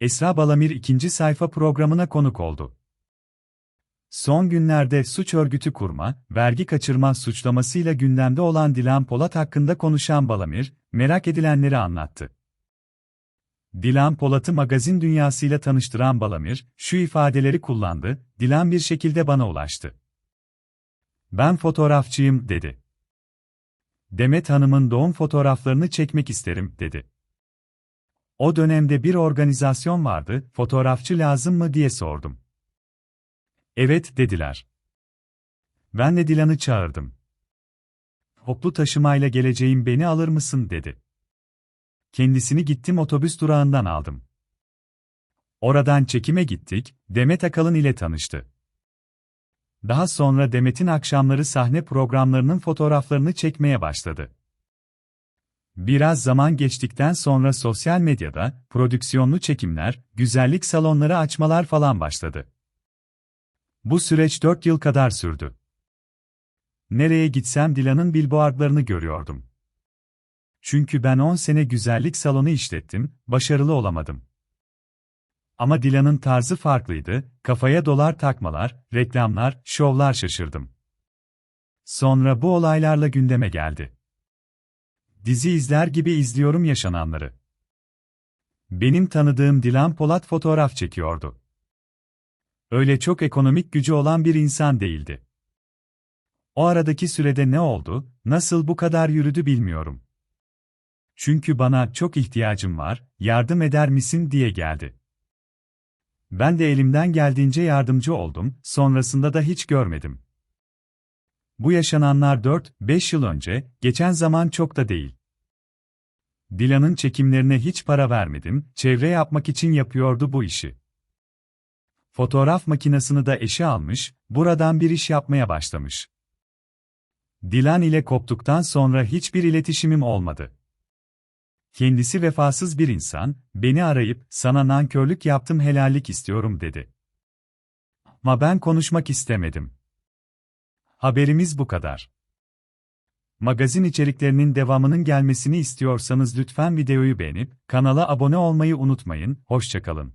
Esra Balamir ikinci sayfa programına konuk oldu. Son günlerde suç örgütü kurma, vergi kaçırma suçlamasıyla gündemde olan Dilan Polat hakkında konuşan Balamir, merak edilenleri anlattı. Dilan Polat'ı magazin dünyasıyla tanıştıran Balamir, şu ifadeleri kullandı, Dilan bir şekilde bana ulaştı. Ben fotoğrafçıyım, dedi. Demet Hanım'ın doğum fotoğraflarını çekmek isterim, dedi. O dönemde bir organizasyon vardı, fotoğrafçı lazım mı diye sordum. Evet, dediler. Ben de Dilan'ı çağırdım. Toplu taşımayla geleceğim beni alır mısın, dedi. Kendisini gittim otobüs durağından aldım. Oradan çekime gittik, Demet Akalın ile tanıştı. Daha sonra Demet'in akşamları sahne programlarının fotoğraflarını çekmeye başladı. Biraz zaman geçtikten sonra sosyal medyada prodüksiyonlu çekimler, güzellik salonları açmalar falan başladı. Bu süreç 4 yıl kadar sürdü. Nereye gitsem Dilan'ın billboardlarını görüyordum. Çünkü ben 10 sene güzellik salonu işlettim, başarılı olamadım. Ama Dilan'ın tarzı farklıydı, kafaya dolar takmalar, reklamlar, şovlar şaşırdım. Sonra bu olaylarla gündeme geldi. Dizi izler gibi izliyorum yaşananları. Benim tanıdığım Dilan Polat fotoğraf çekiyordu. Öyle çok ekonomik gücü olan bir insan değildi. O aradaki sürede ne oldu, nasıl bu kadar yürüdü bilmiyorum. Çünkü bana çok ihtiyacım var, yardım eder misin diye geldi. Ben de elimden geldiğince yardımcı oldum, sonrasında da hiç görmedim. Bu yaşananlar 4-5 yıl önce, geçen zaman çok da değil. Dilan'ın çekimlerine hiç para vermedim, çevre yapmak için yapıyordu bu işi. Fotoğraf makinesini de eşi almış, buradan bir iş yapmaya başlamış. Dilan ile koptuktan sonra hiçbir iletişimim olmadı. Kendisi vefasız bir insan, beni arayıp, sana nankörlük yaptım helallik istiyorum dedi. Ama ben konuşmak istemedim. Haberimiz bu kadar. Magazin içeriklerinin devamının gelmesini istiyorsanız lütfen videoyu beğenip, kanala abone olmayı unutmayın, hoşçakalın.